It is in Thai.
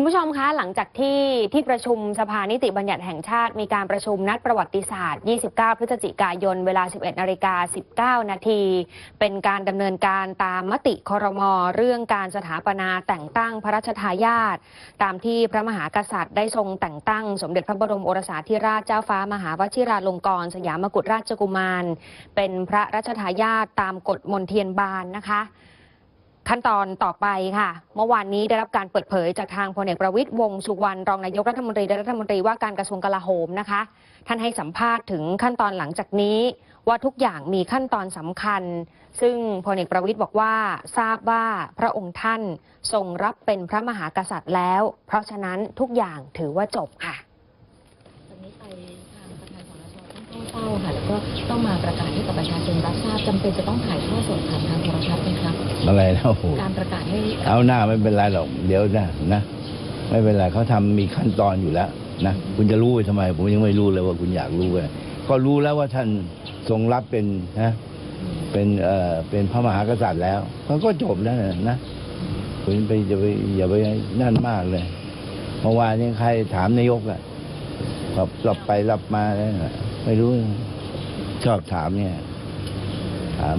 คุณผู้ชมคะหลังจากที่ที่ประชุมสภานิติบัญญัติแห่งชาติ มีการประชุมนัดประวัติศาสตร์ 29 พฤศจิกายน เวลา 11นาฬิกา19 นาที เป็นการดำเนินการตามมติครมเรื่องการสถาปนาแต่งตั้งพระราชทายาทตามที่พระมหากษัตริย์ได้ทรงแต่งตั้ง สมเด็จพระบรมโอรสาธิราชเจ้าฟ้ามหาวชิราลงกรณ์สยามกุฎราชกุมาร เป็นพระราชทายาทตามกฎมนเทียนบานนะคะ ขั้นตอนต่อไปค่ะ เมื่อวานนี้ได้รับการเปิดเผยจากทางพลเอกประวิตยวงสุวรรณรองนายกรัฐมนตรีและรัฐมนตรีว่าการกระทรวงกลาโหมนะคะ ท่านให้สัมภาษณ์ถึงขั้นตอนหลังจากนี้ ว่าทุกอย่างมีขั้นตอนสำคัญ ซึ่งพลเอกประวิตยบอกว่าทราบว่าพระองค์ท่านทรงรับเป็นพระมหากษัตริย์แล้ว เพราะฉะนั้นทุกอย่างถือว่าจบค่ะจากนี้ไปทางประธานาเฝ้าค่ะแล้วก็ต้องมาประกาศให้กับประชาชนรับทราบจำเป็นจะต้องถ่ายทอดสดผ่านทางโทรทัศน์ไหมครับ อะไรนะโอ้โหการประกาศให้เอาหน้าไม่เป็นไรหรอกเดี๋ยวนะนะไม่เป็นไรเขาทำมีขั้นตอนอยู่แล้วนะคุณจะรู้ไปทำไม ผมยังไม่รู้เลยว่าคุณอยากรู้เลยก็รู้แล้วว่าท่านทรงรับเป็นนะเป็นเอ่อเป็นพระมหากษัตริย์แล้วมันก็จบแล้วนะนะคุณไปอย่าไปอย่าไปนั่นมากเลยเมื่อวานนี้ใครถามนายกอะรับรับไปรับมาแล้วน่ะไม่รู้ชอบถามเนี่ย ถาม